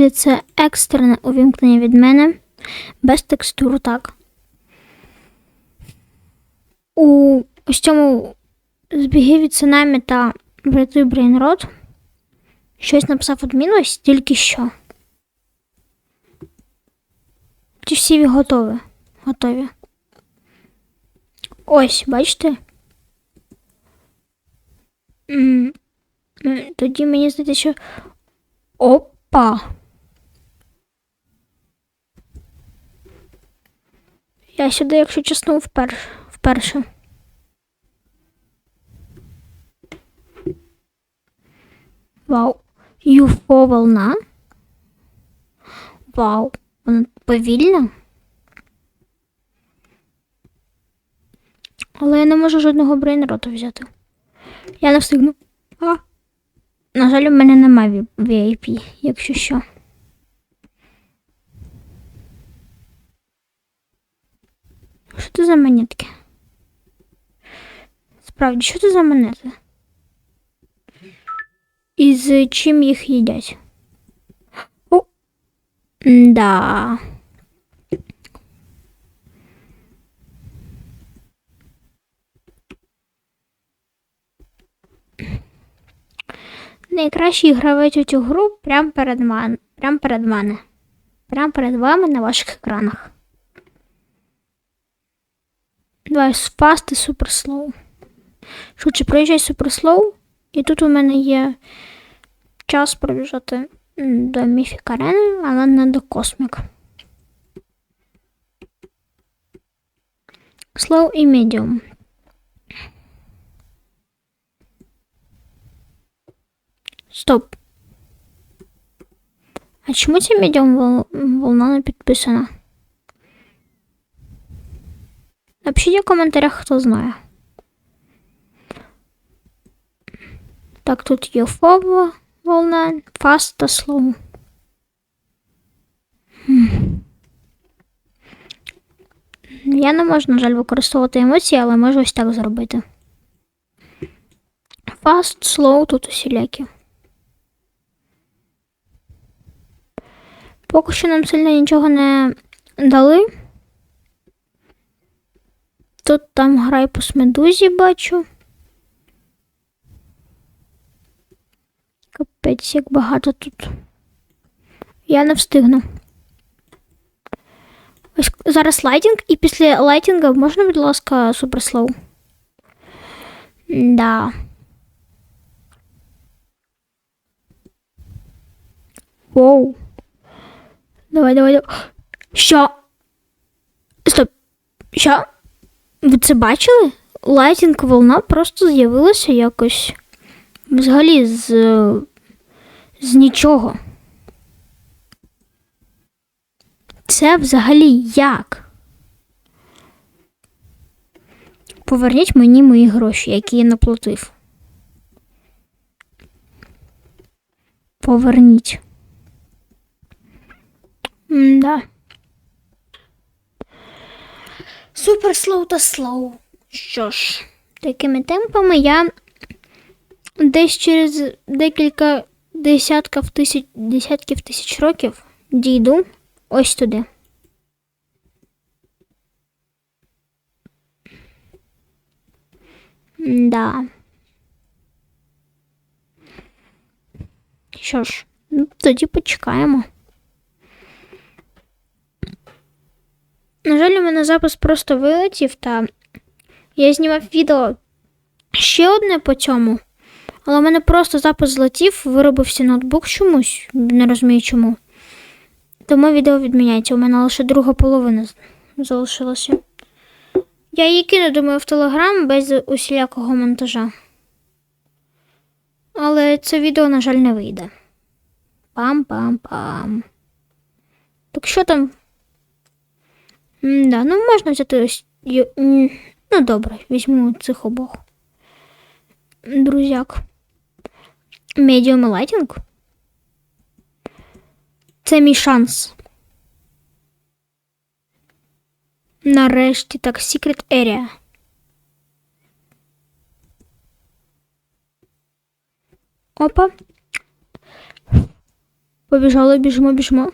Друзі, це екстрене увімкнення від мене. Без текстур, так. У ось цьому збіги від Цунамі та Врятуй Брейнрод щось написав адмін ось тільки що. Чи всі готові? Готові. Ось, бачите? Тоді мені здається, що. Опа! Я сюди, якщо чесно, впер... вперше. Вау. Юфо волна. Вау. Вона повільна. Але я не можу жодного брейнрота взяти. Я не встигну. А. На жаль, у мене немає VIP, якщо що. Що це за монетки? Справді, що це за монети? І з чим їх їдять? О! Да. Найкращий гравець у цю гру прямо перед мене. Прямо перед мене. Прямо перед вами на ваших екранах. Давай спасти суперслоу. Швидше проїжджай суперслоу. І тут у мене є час пробіжати до Міфік Арени, але не до Космік. Slow і Medium. Стоп. А чому ця медіум волна не підписана? Напишіть у коментарях, хто знає. Так, тут є фова волна, фаст та. Хм. Я не можу, на жаль, використовувати емоції, але можу ось так зробити. Fast, slow, тут усілякі. Поки що нам сильно нічого не дали. Тут там грай по смедузі бачу. Капець, як багато тут. Я не встигну. Ось зараз лайтінг, і після лайтінга можна, будь ласка, суперслоу? Да. Воу. Давай, давай, давай. Що? Стоп. Що? Ви це бачили? Лайтінг волна просто з'явилася якось взагалі з, з нічого. Це взагалі як? Поверніть мені мої гроші, які я наплатив. Поверніть. Да. Супер слоу та слоу. Що ж, такими темпами я десь через декілька десятків тисяч, десятків тисяч років дійду ось туди. Да. Що ж, ну, тоді почекаємо. На жаль, у мене запис просто вилетів, та я знімав відео ще одне по цьому, але у мене просто запис злетів, виробився ноутбук чомусь, не розумію чому. Тому відео відміняється. У мене лише друга половина залишилася. Я її кину, думаю, в Телеграм без усілякого монтажа. Але це відео, на жаль, не вийде. Пам-пам-пам. Так що там? Да, ну можна взяти ось. Ну добре, візьму цих обох. Друзяк. Медіум лайтінг. Це мій шанс. Нарешті так, Secret Area. Опа. Побіжали, біжимо, біжимо.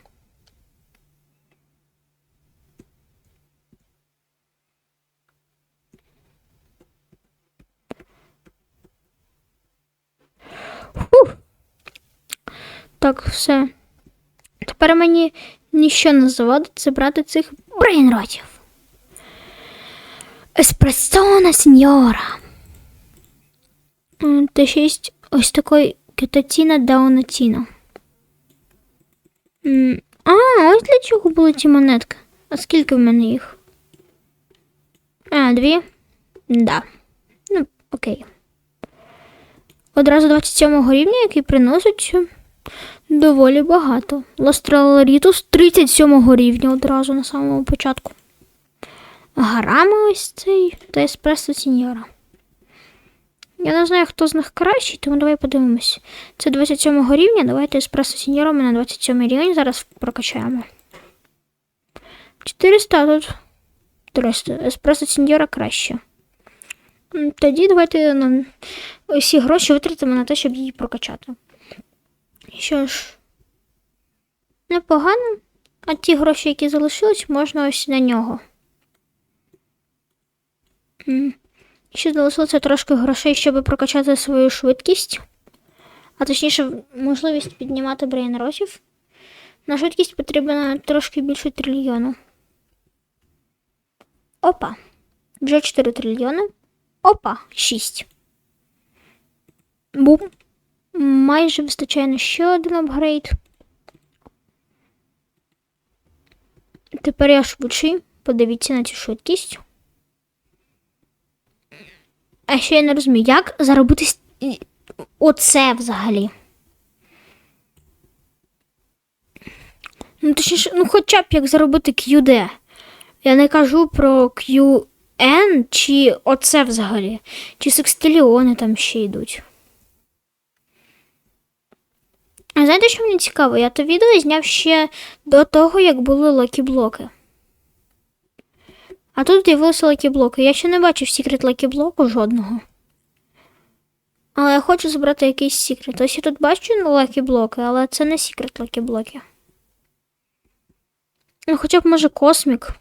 Фух. Так, все. Тепер мені ніщо не завадить забрати цих брейнротів. Еспресона сеньора. Та ще є ось такий кетатіна даунатіно. А, ось для чого були ці монетки. А скільки в мене їх? А, дві? Да. Ну, окей. Одразу 27 рівня, який приносить доволі багато. Ластраларітус 37 рівня одразу на самому початку. Гарама ось цей та еспресо сіньора. Я не знаю, хто з них кращий, тому давай подивимось. Це 27 рівня, давайте еспресо сіньора ми на 27 рівень зараз прокачаємо. 400 тут 300. Еспресо сіньора краще. Тоді давайте на усі гроші витратимо на те, щоб її прокачати. Що ж, непогано. А ті гроші, які залишились, можна ось на нього. Ще залишилося трошки грошей, щоб прокачати свою швидкість. А точніше, можливість піднімати брейнротів. На швидкість потрібно трошки більше трильйону. Опа. Вже 4 трильйони. Опа, 6. Бум. Майже вистачає на ще один апгрейд. Тепер я швидший. Подивіться на цю швидкість. А ще я не розумію, як заробити оце взагалі. Ну, точніше, ну хоча б як заробити QD. Я не кажу про QN чи оце взагалі. Чи секстиліони там ще йдуть. А знаєте, що мені цікаво? Я то відео зняв ще до того, як були лакі-блоки. А тут з'явилися лакі-блоки. Я ще не бачив секрет лакі-блоку жодного. Але я хочу забрати якийсь секрет. Ось я тут бачу лакі-блоки, але це не секрет лакі-блоки. Ну, хоча б може космік.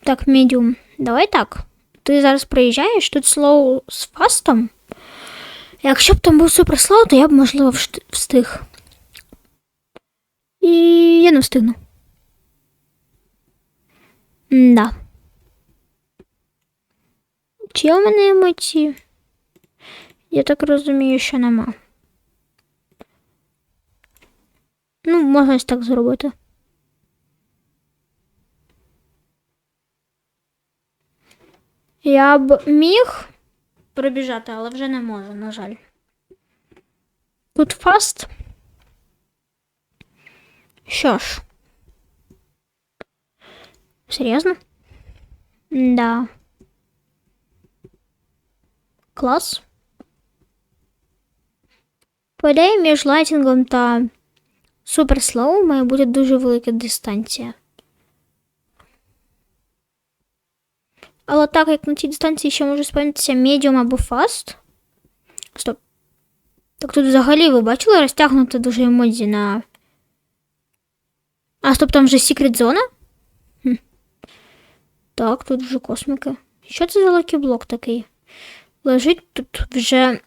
Так, медіум. Давай так. Ти зараз приїжджаєш, тут слоу з фастом. Якщо б там був суперслоу, то я б, можливо, вшт- встиг. І я не встигну. Да. Чи є у мене емоції? Я так розумію, що нема. Ну, можна ось так зробити. Я б міг пробіжати, але вже не можу, на жаль. Тут фаст. Що ж. Серйозно? Да. Клас. По ідеї, між лайтінгом та суперслоу має бути дуже велика дистанція. Але так як на цій дистанції ще може спавнитися медіум або фаст. Стоп. Так тут взагалі ви бачили розтягнути дуже емодзі на. А, стоп, там вже секрет зона? Хм. Так, тут вже космики. Що це за лакі-блок такий? Лежить тут вже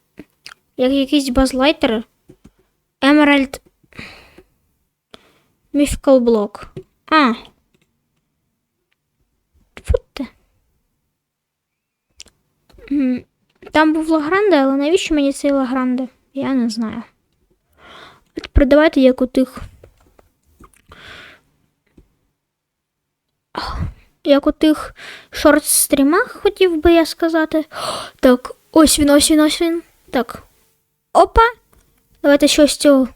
як якийсь базлайтер. Emerald Mythical блок. А. Фу ти. М, Там був Лагранде, але навіщо мені цей Лагранде? Я не знаю. Продавайте як у тих. Як у тих шорт-стрімах, хотів би я сказати. Так, ось він, ось він, ось він. Так. Опа. Давайте щось цю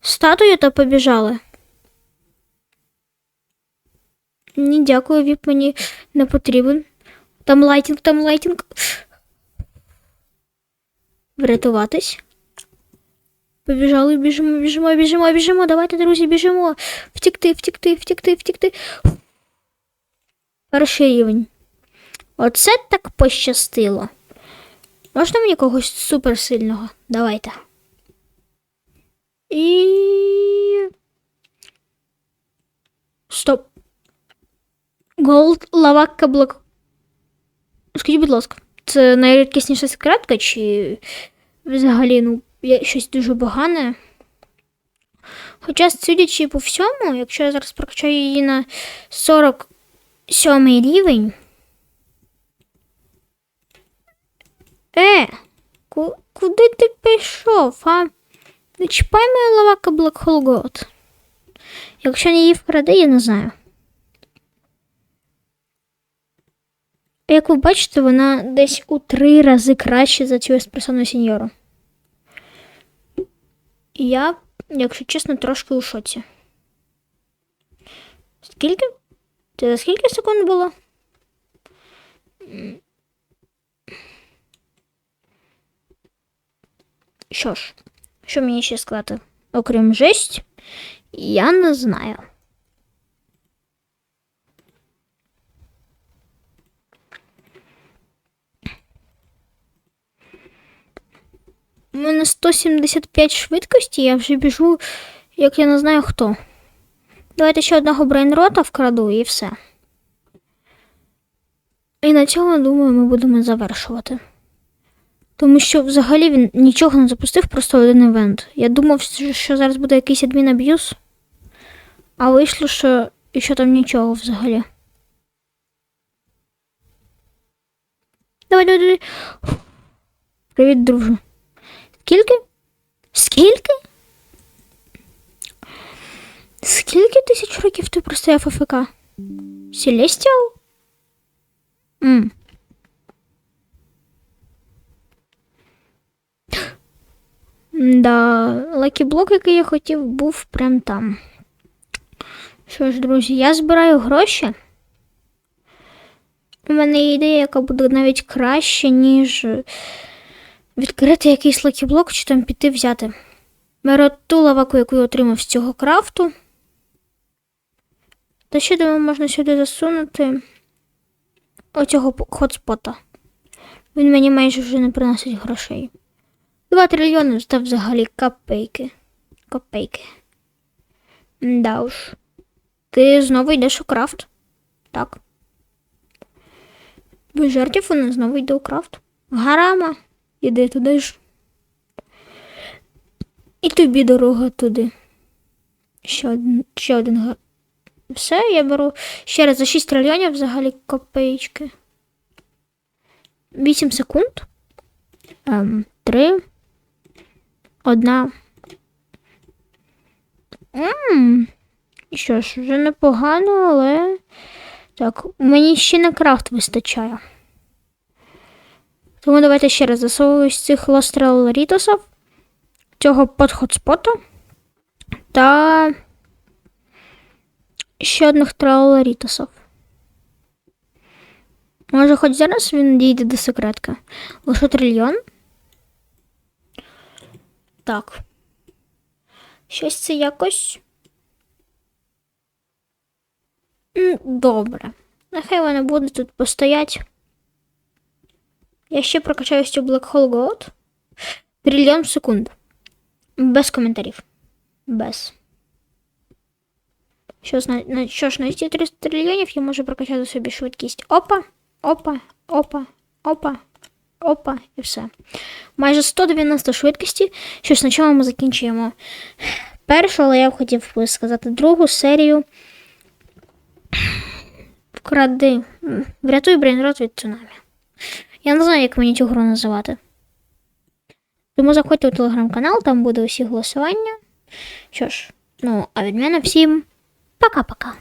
статую та побіжали. Ні, дякую, віп мені не потрібен. Там лайтінг, там лайтінг. Врятуватись. Побіжали, біжимо, біжимо, біжимо, біжимо. Давайте, друзі, біжимо. Втікти, втікти, втікти, втікти. Перший рівень. Оце так пощастило. Можна мені когось суперсильного? Давайте. І. Стоп. Голд лава каблук. Скажіть, будь ласка, це найрідкісніша секретка, чи взагалі, ну, щось дуже погане? Хоча, судячи по всьому, якщо я зараз прокачаю її на 47 рівень. Е, ку- куди ти пішов, а? Не чіпай мою лавака Black Hole Gold. Якщо не її вкраде, я не знаю. Як ви бачите, вона десь у три рази краще за цю еспресону сеньору. І я, якщо чесно, трошки у шоці. Скільки? Це за скільки секунд було? Що ж, що мені ще сказати? Окрім жесть, я не знаю. У мене 175 швидкості, я вже біжу, як я не знаю хто. Давайте ще одного брейнрота вкраду і все. І на цьому, думаю, ми будемо завершувати. Тому що взагалі він нічого не запустив, просто один івент. Я думав, що зараз буде якийсь адмін аб'юз, а вийшло, що і що там нічого взагалі. Давай, давай, давай. Привіт, друже. Скільки? Скільки? Скільки тисяч років ти простояв АФК? Селестіал? М. Да, лакіблок, який я хотів, був прям там. Що ж, друзі, я збираю гроші. У мене є ідея, яка буде навіть краще, ніж відкрити якийсь лакіблок чи там піти взяти. Беру ту лаваку, яку я отримав з цього крафту. Та ще думаю, можна сюди засунути оцього хотспота. Він мені майже вже не приносить грошей. Два трильйони це взагалі копейки. Копейки. Да уж. Ти знову йдеш у крафт? Так. Без жартів вона знову йде у крафт. Гарама. Іди туди ж. І тобі дорога туди. Ще один, ще один га- Все, я беру ще раз за 6 трильйонів взагалі копеечки. 8 секунд. Ем, 3. Одна. Ммм. Що ж, вже непогано, але. Так, мені ще на крафт вистачає. Тому давайте ще раз засовую з цих лострел рітосів, цього подхотспота та ще одних тралорітосів. Може, хоч зараз він дійде до секретки. Лише трильйон. Так. Щось це якось. Добре. Нехай вони будуть тут постоять. Я ще прокачаю цю Black Hole Gold. Трильйон в секунду. Без коментарів. Без. Що, ж на, на, що ж, на ці 300 трильйонів я можу прокачати собі швидкість. Опа, опа, опа, опа, опа, і все. Майже 190 швидкості. Що ж, спочатку ми закінчуємо першу, але я б хотів сказати другу серію. Вкради. Врятуй брейнрот від цунамі. Я не знаю, як мені цю гру називати. Тому заходьте у телеграм-канал, там буде усі голосування. Що ж, ну, а від мене всім пока-пока.